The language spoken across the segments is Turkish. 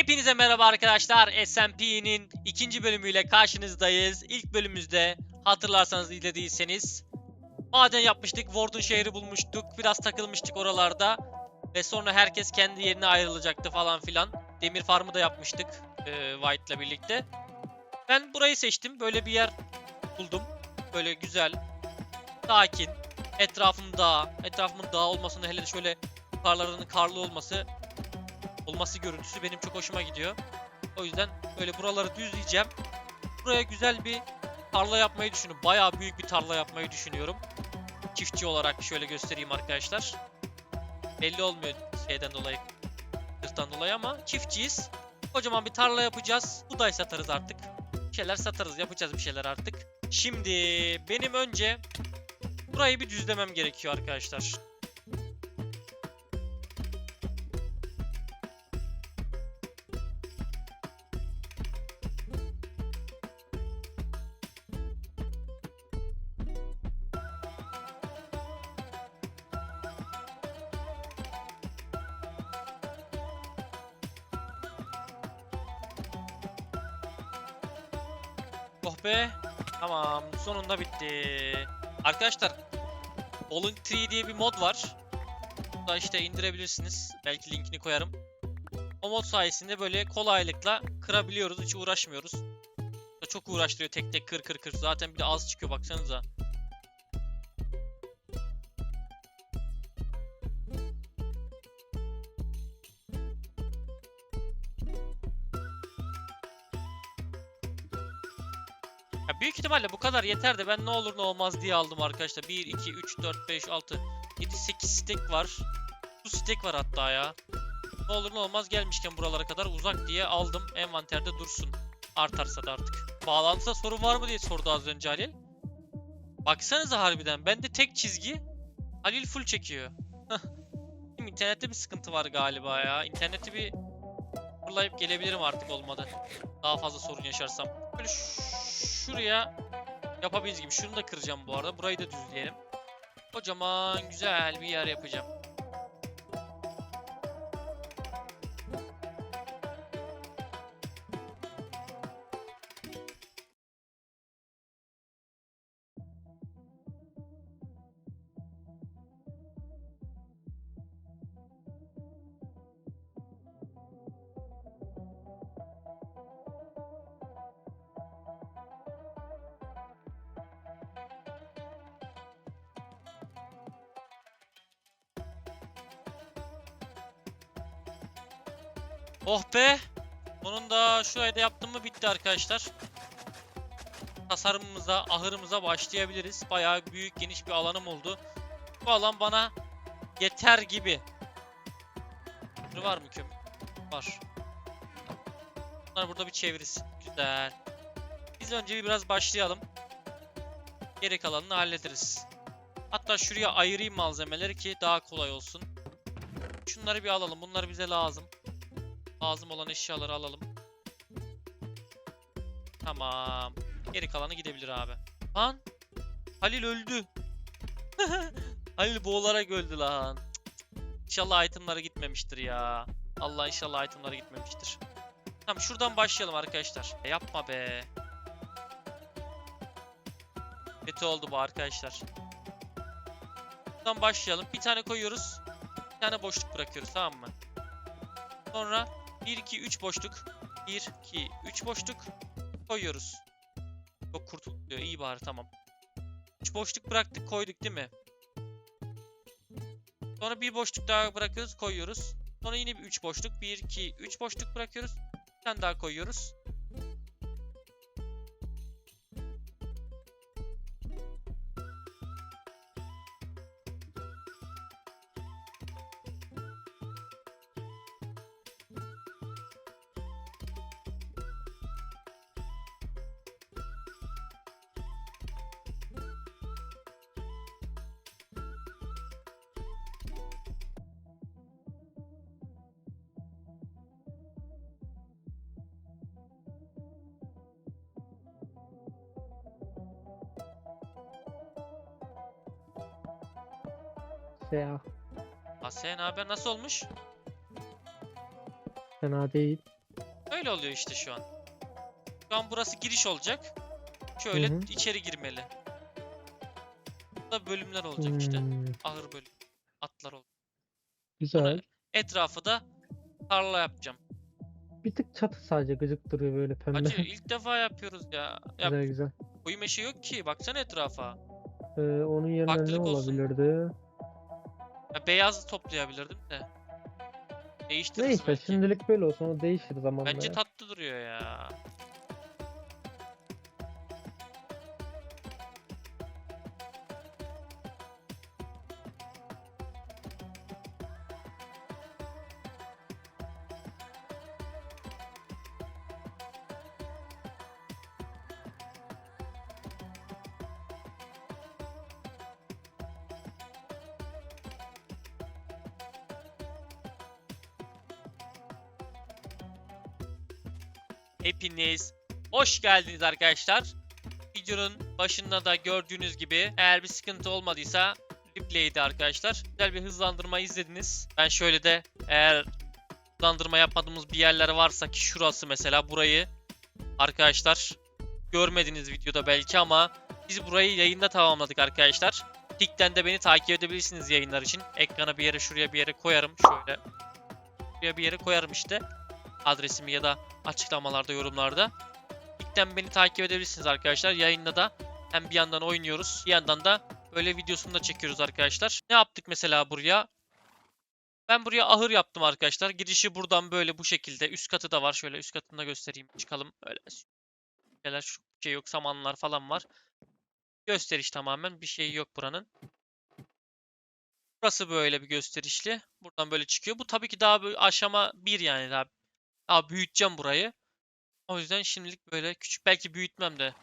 Hepinize merhaba arkadaşlar. SMP'nin ikinci bölümüyle karşınızdayız. İlk bölümümüzde hatırlarsanız izlediyseniz maden yapmıştık. Warden şehri bulmuştuk. Biraz takılmıştık oralarda. Ve sonra herkes kendi yerine ayrılacaktı falan filan. Demir farmı da yapmıştık e, White'la birlikte. Ben burayı seçtim. Böyle bir yer buldum. Böyle güzel, sakin, etrafım dağ. Etrafımın dağ olmasını hele şöyle yukarılarının karlı olması olması görüntüsü benim çok hoşuma gidiyor. O yüzden böyle buraları düzleyeceğim. Buraya güzel bir tarla yapmayı düşünüyorum. Bayağı büyük bir tarla yapmayı düşünüyorum. Çiftçi olarak şöyle göstereyim arkadaşlar. Belli olmuyor şeyden dolayı, hırstan dolayı ama çiftçiyiz. Kocaman bir tarla yapacağız. Buğday satarız artık. Bir şeyler satarız, yapacağız bir şeyler artık. Şimdi benim önce burayı bir düzlemem gerekiyor arkadaşlar. Oh be. Tamam. Sonunda bitti. Arkadaşlar Fallen Tree diye bir mod var. Da işte indirebilirsiniz. Belki linkini koyarım. O mod sayesinde böyle kolaylıkla kırabiliyoruz. Hiç uğraşmıyoruz. Çok uğraştırıyor tek tek kır kır kır. Zaten bir de az çıkıyor baksanıza. Büyük ihtimalle bu kadar yeter de ben ne olur ne olmaz diye aldım arkadaşlar. 1, 2, 3, 4, 5, 6, 7, 8 stack var. Bu stack var hatta ya. Ne olur ne olmaz gelmişken buralara kadar uzak diye aldım. Envanterde dursun. Artarsa da artık. Bağlantıda sorun var mı diye sordu az önce Halil. Baksanıza harbiden. Bende tek çizgi. Halil full çekiyor. İnternette bir sıkıntı var galiba ya. İnterneti bir fırlayıp gelebilirim artık olmadı. Daha fazla sorun yaşarsam. Böyle şuraya yapabildiğiniz gibi. Şunu da kıracağım bu arada. Burayı da düzleyelim. Kocaman güzel bir yer yapacağım. Oh be! Bunun da şu ayda yaptığım mı bitti arkadaşlar. Tasarımımıza, ahırımıza başlayabiliriz. Bayağı büyük, geniş bir alanım oldu. Bu alan bana yeter gibi. Kömür var mı kömür? Var. Bunlar burada bir çevirsin. Güzel. Biz önce bir biraz başlayalım. Geri kalanını hallederiz. Hatta şuraya ayırayım malzemeleri ki daha kolay olsun. Şunları bir alalım. Bunlar bize lazım. Lazım olan eşyaları alalım. Tamam. Geri kalanı gidebilir abi. Lan. Halil öldü. Halil boğularak öldü lan. İnşallah itemları gitmemiştir ya. Allah inşallah itemları gitmemiştir. Tamam şuradan başlayalım arkadaşlar. E, yapma be. Kötü oldu bu arkadaşlar. Buradan başlayalım. Bir tane koyuyoruz. Bir tane boşluk bırakıyoruz tamam mı? Sonra 1, 2, 3 boşluk. 1, 2, 3 boşluk. Koyuyoruz. Çok kurtuluyor. İyi bari tamam. 3 boşluk bıraktık koyduk değil mi? Sonra bir boşluk daha bırakıyoruz koyuyoruz. Sonra yine bir 3 boşluk. 1, 2, 3 boşluk bırakıyoruz. Bir tane daha koyuyoruz. Ya Asya ne haber nasıl olmuş? fena değil. Böyle oluyor işte şu an. Şu an burası giriş olacak. Şöyle Hı hı. içeri girmeli. Burada bölümler olacak işte. Hmm, Ahır bölüm. Atlar olacak. güzel. Etrafı da tarla yapacağım. Bir tık çatı sadece gıcık duruyor böyle pembe. Hacı ilk defa yapıyoruz ya. Ya güzel güzel. koyu meşe yok ki. Baksana etrafa. Ee, onun yerine ne Farklılık olsun. Ya beyaz toplayabilirdim de. Değiştiririz Neyse belki. şimdilik böyle olsun o değişir zamanla. Bence ya. tatlı duruyor ya. Hepiniz hoş geldiniz arkadaşlar. Videonun başında da gördüğünüz gibi eğer bir sıkıntı olmadıysa replay'di arkadaşlar. Güzel bir hızlandırma izlediniz. Ben şöyle de eğer hızlandırma yapmadığımız bir yerler varsa ki şurası mesela burayı arkadaşlar görmediniz videoda belki ama biz burayı yayında tamamladık arkadaşlar. Tik'ten de beni takip edebilirsiniz yayınlar için. Ekrana bir yere şuraya bir yere koyarım. Şöyle. Şuraya bir yere koyarım işte. Adresimi ya da açıklamalarda, yorumlarda. Ligden beni takip edebilirsiniz arkadaşlar. Yayında da hem bir yandan oynuyoruz, bir yandan da böyle videosunu da çekiyoruz arkadaşlar. Ne yaptık mesela buraya? Ben buraya ahır yaptım arkadaşlar. Girişi buradan böyle bu şekilde. Üst katı da var. Şöyle üst katını da göstereyim. Çıkalım. Öyle şeyler, şu şey yok, samanlar falan var. Gösteriş tamamen. Bir şey yok buranın. Burası böyle bir gösterişli. Buradan böyle çıkıyor. Bu tabii ki daha aşama bir yani daha Aa büyüteceğim burayı. O yüzden şimdilik böyle küçük belki büyütmem de.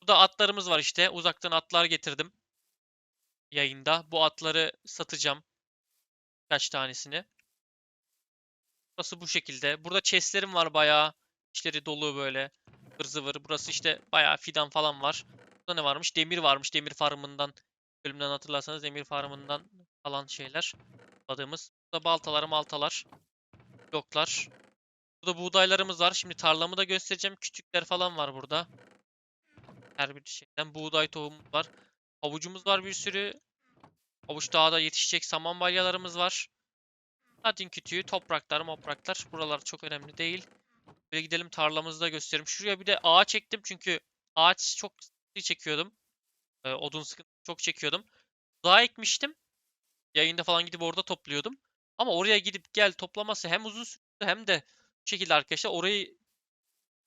Burada atlarımız var işte. Uzaktan atlar getirdim. Yayında. Bu atları satacağım. Kaç tanesini. Burası bu şekilde. Burada chestlerim var bayağı. İçleri dolu böyle. Zıvır zıvır. Burası işte bayağı fidan falan var. Burada ne varmış? Demir varmış. Demir farmından. Bölümden hatırlarsanız demir farmından falan şeyler. Topladığımız. Burada baltalar maltalar bloklar. Burada buğdaylarımız var. Şimdi tarlamı da göstereceğim. Küçükler falan var burada. Her bir şeyden buğday tohumu var. Havucumuz var bir sürü. Havuç dağda yetişecek saman balyalarımız var. Latin kütüğü, topraklar, mopraklar. Buralar çok önemli değil. Böyle gidelim tarlamızı da göstereyim. Şuraya bir de ağaç çektim çünkü ağaç çok çekiyordum. Ee, odun sıkıntı çok çekiyordum. Dağa ekmiştim. Yayında falan gidip orada topluyordum. Ama oraya gidip gel toplaması hem uzun sürdü hem de bu şekilde arkadaşlar orayı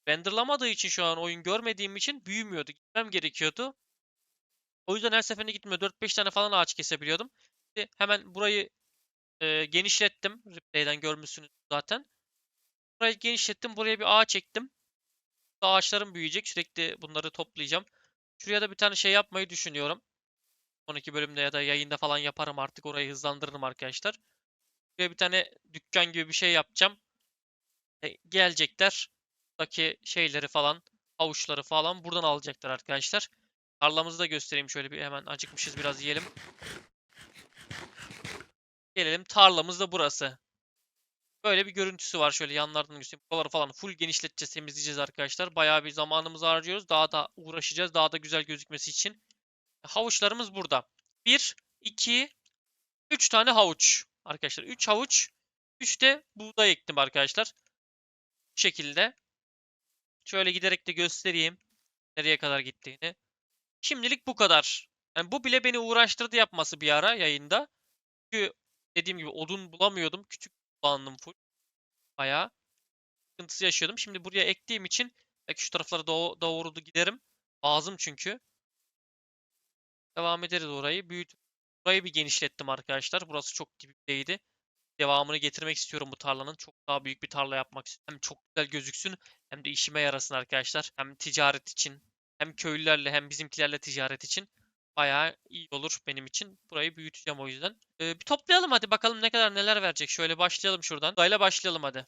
renderlamadığı için şu an oyun görmediğim için büyümüyordu. Gitmem gerekiyordu. O yüzden her seferinde gitmiyor. 4-5 tane falan ağaç kesebiliyordum. Şimdi hemen burayı e, genişlettim. Replay'den görmüşsünüz zaten. Burayı genişlettim. Buraya bir ağaç ektim. Ağaçlarım büyüyecek. Sürekli bunları toplayacağım. Şuraya da bir tane şey yapmayı düşünüyorum. 12 bölümde ya da yayında falan yaparım artık. Orayı hızlandırırım arkadaşlar. Buraya bir tane dükkan gibi bir şey yapacağım. E, gelecekler. Buradaki şeyleri falan, havuçları falan buradan alacaklar arkadaşlar. Tarlamızı da göstereyim şöyle bir hemen acıkmışız biraz yiyelim. Gelelim tarlamız da burası. Böyle bir görüntüsü var şöyle yanlardan göstereyim. Buraları falan full genişleteceğiz, temizleyeceğiz arkadaşlar. Bayağı bir zamanımızı harcıyoruz. Daha da uğraşacağız. Daha da güzel gözükmesi için. Havuçlarımız burada. 1, 2, 3 tane havuç. Arkadaşlar 3 havuç. 3 de buğday ektim arkadaşlar. Bu şekilde. Şöyle giderek de göstereyim. Nereye kadar gittiğini. Şimdilik bu kadar. Yani bu bile beni uğraştırdı yapması bir ara yayında. Çünkü dediğim gibi odun bulamıyordum. Küçük kullandım full. Bayağı sıkıntısı yaşıyordum. Şimdi buraya ektiğim için belki şu taraflara doğ doğru giderim. Lazım çünkü. Devam ederiz orayı. Büyüt Burayı bir genişlettim arkadaşlar. Burası çok dibimdeydi. Devamını getirmek istiyorum bu tarlanın. Çok daha büyük bir tarla yapmak istiyorum. Hem çok güzel gözüksün hem de işime yarasın arkadaşlar. Hem ticaret için hem köylülerle hem bizimkilerle ticaret için bayağı iyi olur benim için. Burayı büyüteceğim o yüzden. Ee, bir toplayalım hadi bakalım ne kadar neler verecek. Şöyle başlayalım şuradan. Burayla başlayalım hadi.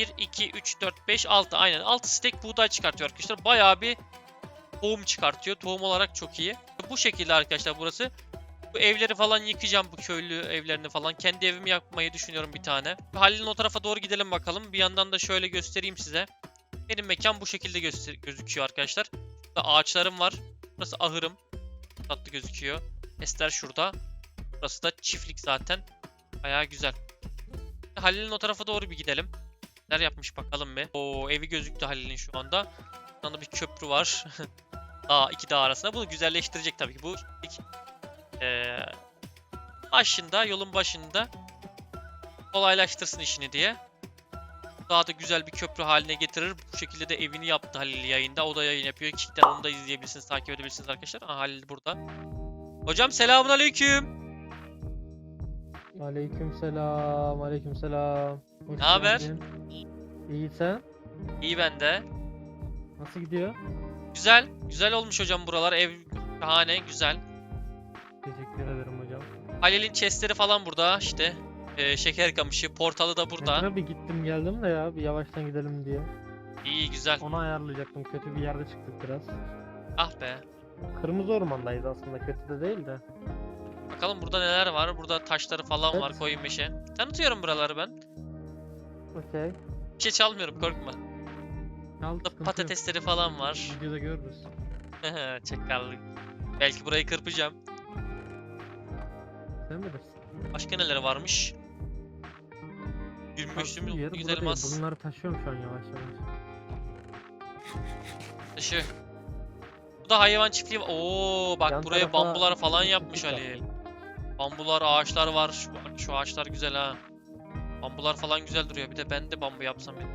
1, 2, 3, 4, 5, 6. Aynen 6 stek buğday çıkartıyor arkadaşlar. Bayağı bir tohum çıkartıyor. Tohum olarak çok iyi. Bu şekilde arkadaşlar burası. Bu evleri falan yıkacağım bu köylü evlerini falan. Kendi evimi yapmayı düşünüyorum bir tane. Halil'in o tarafa doğru gidelim bakalım. Bir yandan da şöyle göstereyim size. Benim mekan bu şekilde gözüküyor arkadaşlar. Burada ağaçlarım var. Burası ahırım. Tatlı gözüküyor. Ester şurada. Burası da çiftlik zaten. Bayağı güzel. Halil'in o tarafa doğru bir gidelim. Neler yapmış bakalım bir. Oo evi gözüktü Halil'in şu anda. Burada da bir köprü var. dağ, iki dağ arasında. Bunu güzelleştirecek tabii ki. Bu eee, başında, yolun başında kolaylaştırsın işini diye. Daha da güzel bir köprü haline getirir. Bu şekilde de evini yaptı Halil yayında. O da yayın yapıyor. Kickten onu da izleyebilirsiniz, takip edebilirsiniz arkadaşlar. Aa, Halil burada. Hocam selamun aleyküm. Aleykümselam, aleykümselam. Hoş Ne haber? geldin. İyi sen? İyi bende. Nasıl gidiyor? Güzel. Güzel olmuş hocam buralar. Ev şahane, güzel. Teşekkür ederim hocam. Halil'in chestleri falan burada işte. Ee, şeker kamışı, portalı da burada. Metroya bir gittim geldim de ya bir yavaştan gidelim diye. İyi güzel. Onu ayarlayacaktım. Kötü bir yerde çıktık biraz. Ah be. Kırmızı ormandayız aslında kötü de değil de. Bakalım burada neler var. Burada taşları falan var Evet. koyun meşe. Tanıtıyorum buraları ben. Okey. Bir şey çalmıyorum korkma. Al Burada sıkıntı yok. patatesleri falan var. Videoda görürüz. Çakallık. Belki burayı kırpacağım. Sen bilirsin. Başka neler varmış? Bak, 25 bu yer mi? burada Güzel elmas. Bunları taşıyorum şu an yavaş yavaş. Taşı. Bu da hayvan çiftliği. Oo bak Yan buraya bambular falan yapmış. Ali. Bambular, ağaçlar var. Şu, şu ağaçlar güzel ha. Bambular falan güzel duruyor. Bir de ben de bambu yapsam. ya.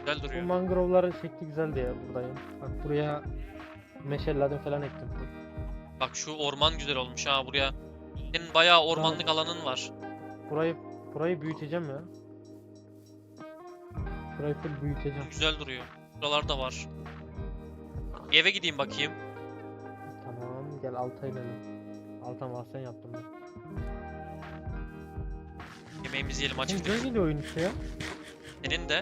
Güzel Bu duruyor. mangrovların şekli güzel diye buradayım. Bak buraya meşelladım falan ektim. Bak şu orman güzel olmuş ha buraya. Senin bayağı ormanlık alanın var. Burayı burayı büyüteceğim ya. Burayı full büyüteceğim. Güzel duruyor. Buralarda var. Bir eve gideyim bakayım. Tamam gel alta inelim. Alta mahzen yaptım ben. Yemeğimizi yiyelim açıkçası. güzel geliyor oyun işte ya. Senin de.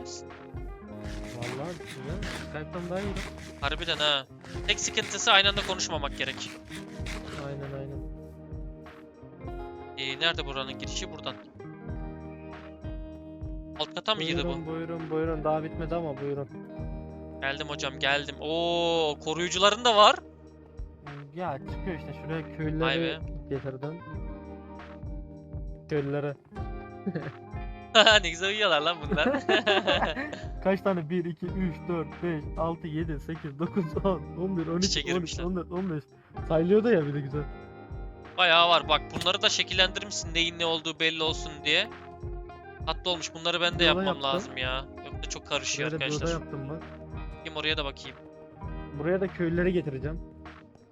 Vallahi güzel. Skype'tan daha iyi. Harbiden ha. Tek sıkıntısı aynı anda konuşmamak gerek. Aynen aynen. Ee, nerede buranın girişi? Buradan. Alt kata mı girdi bu? Buyurun buyurun buyurun daha bitmedi ama buyurun. Geldim hocam geldim. Oo koruyucuların da var. Ya çıkıyor işte şuraya Vay köylüleri be. Köylülere. ne güzel uyuyorlar lan bunlar. Kaç tane? 1, 2, 3, 4, 5, 6, 7, 8, 9, 10, 11, 12, İçe 13, girmişler. 14, 15. Sayılıyordu ya bir de güzel. Bayağı var. Bak bunları da şekillendirmişsin neyin ne olduğu belli olsun diye. Tatlı olmuş. Bunları ben de yapmam yaptım. lazım ya. Yoksa çok karışıyor da bir oda arkadaşlar. yaptım bak. Bakayım oraya da bakayım. Buraya da köylüleri getireceğim.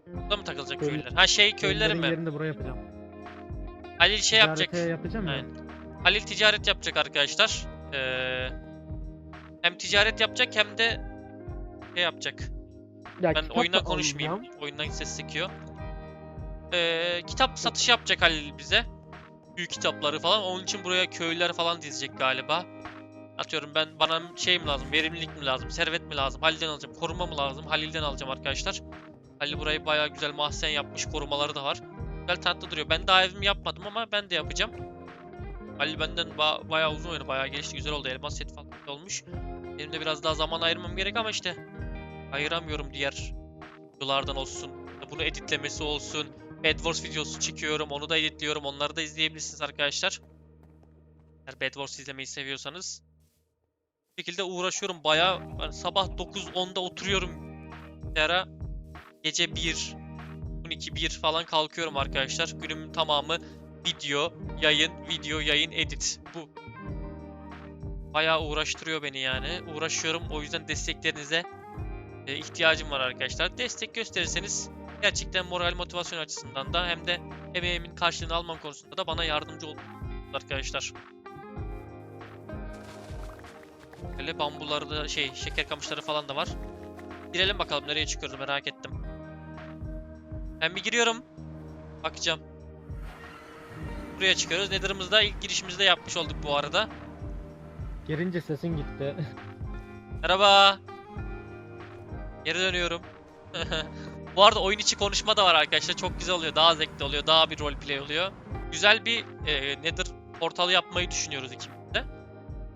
Burada mı takılacak Köylü- köylüler? Ha şey köylülerin Köylülerin mi? yerini de buraya yapacağım. Halil şey yapacak. Ticarete yapacağım ya. Aynen. Halil ticaret yapacak arkadaşlar. Ee, hem ticaret yapacak hem de şey yapacak. Ya Ben oyundan da konuşmayayım. alacağım. Oyundan ses sekiyor. Ee, kitap satışı yapacak Halil bize. Büyük kitapları falan. Onun için buraya köylüler falan dizecek galiba. Atıyorum ben bana şey mi lazım, verimlilik mi lazım, servet mi lazım, Halil'den alacağım, koruma mı lazım, Halil'den alacağım arkadaşlar. Halil burayı bayağı güzel mahzen yapmış, korumaları da var. Güzel tatlı duruyor. Ben daha evimi yapmadım ama ben de yapacağım. Halil benden ba- bayağı uzun oyunu, bayağı gelişti, güzel oldu. Elmas set falan olmuş. Benim de biraz daha zaman ayırmam gerek ama işte ayıramıyorum diğer videolardan olsun. Bunu editlemesi olsun. Wars videosu çekiyorum. Onu da editliyorum. Onları da izleyebilirsiniz arkadaşlar. Eğer Wars izlemeyi seviyorsanız. Bu şekilde uğraşıyorum. Bayağı sabah 9-10'da oturuyorum. Bir gece 1 12 1 falan kalkıyorum arkadaşlar. Günümün tamamı video, yayın, video, yayın, edit. Bu bayağı uğraştırıyor beni yani. Uğraşıyorum. O yüzden desteklerinize e, ihtiyacım var arkadaşlar. Destek gösterirseniz gerçekten moral motivasyon açısından da hem de emeğimin karşılığını almam konusunda da bana yardımcı olun arkadaşlar. Böyle bambuları da şey şeker kamışları falan da var. Girelim bakalım nereye çıkıyoruz merak ettim. Ben bir giriyorum. Bakacağım. Buraya çıkıyoruz. Nether'ımızda ilk girişimizde yapmış olduk bu arada. Girince sesin gitti. Merhaba. Geri dönüyorum. Bu arada oyun içi konuşma da var arkadaşlar. Çok güzel oluyor. Daha zevkli oluyor. Daha bir roleplay oluyor. Güzel bir e, nedir portal yapmayı düşünüyoruz ikimiz de.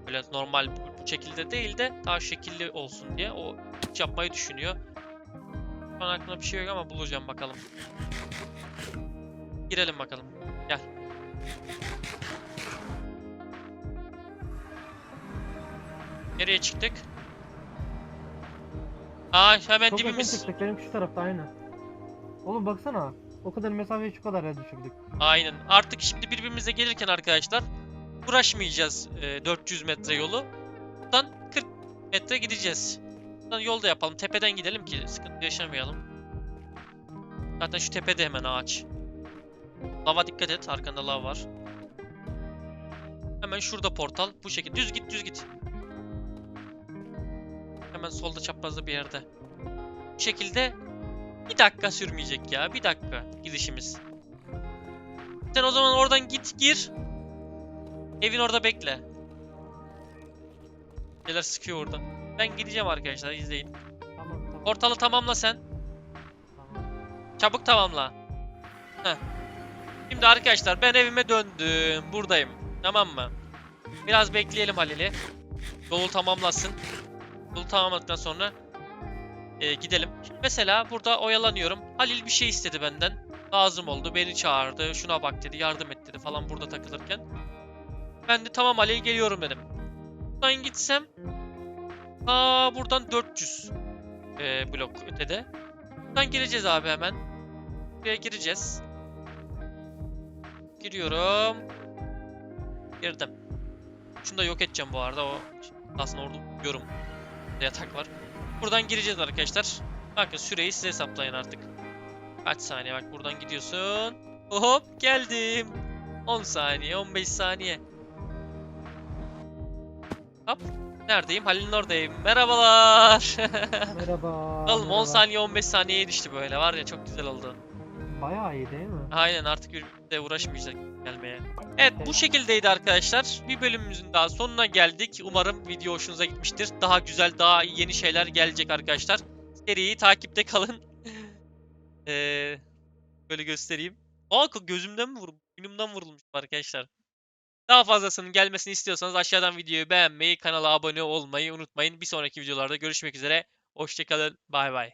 Böyle normal bu, bu şekilde değil de daha şekilli olsun diye o yapmayı düşünüyor. Şu an aklımda bir şey yok ama bulacağım bakalım. Girelim bakalım. Gel. Nereye çıktık? Aa hemen Çok yakın dibimiz. çıktık benim şu tarafta aynı. Oğlum baksana. O kadar mesafeyi şu kadar düşürdük. Aynen. Artık şimdi birbirimize gelirken arkadaşlar uğraşmayacağız e, 400 metre yolu. Buradan 40 metre gideceğiz. Buradan yolda yapalım. Tepeden gidelim ki sıkıntı yaşamayalım. Zaten şu tepede hemen ağaç. Lava dikkat et. Arkanda lav var. Hemen şurada portal. Bu şekilde. Düz git düz git. Hemen solda çaprazda bir yerde. Bu şekilde bir dakika sürmeyecek ya. Bir dakika gidişimiz. Sen o zaman oradan git gir. Evin orada bekle. Şeyler sıkıyor orada. Ben gideceğim arkadaşlar izleyin. Tamam tamam. Portalı tamamla sen. tamam. Çabuk tamamla. Heh. Şimdi arkadaşlar ben evime döndüm. Buradayım. Tamam mı? Biraz bekleyelim Halil'i. Yolu tamamlasın. Yolu tamamladıktan sonra e, gidelim. Şimdi mesela burada oyalanıyorum. Halil bir şey istedi benden. Lazım oldu. Beni çağırdı. Şuna bak dedi. Yardım et dedi falan burada takılırken. Ben de tamam Halil geliyorum dedim. Buradan gitsem Aa buradan 400 e, blok ötede. Buradan gireceğiz abi hemen. Buraya gireceğiz. Giriyorum. Girdim. Şunu da yok edeceğim bu arada. O aslında orada yorum. Yatak var. Buradan gireceğiz arkadaşlar. Bakın süreyi siz hesaplayın artık. Kaç saniye bak buradan gidiyorsun. Hop geldim. 10 saniye 15 saniye. Hop. Neredeyim? Halil'in oradayım. Merhabalar. Merhaba. Oğlum 10 merhaba. saniye 15 saniyeye düştü böyle var ya çok güzel oldu. Bayağı iyi değil mi? Aynen artık birbirimize uğraşmayacak gelmeye. Evet bu şekildeydi arkadaşlar. Bir bölümümüzün daha sonuna geldik. Umarım video hoşunuza gitmiştir. Daha güzel, daha yeni şeyler gelecek arkadaşlar. Seriyi takipte kalın. Ee, böyle göstereyim. Aa gözümden mi vurulmuş? Boynumdan vurulmuş arkadaşlar. Daha fazlasının gelmesini istiyorsanız aşağıdan videoyu beğenmeyi, kanala abone olmayı unutmayın. Bir sonraki videolarda görüşmek üzere. Hoşçakalın. Bay bay.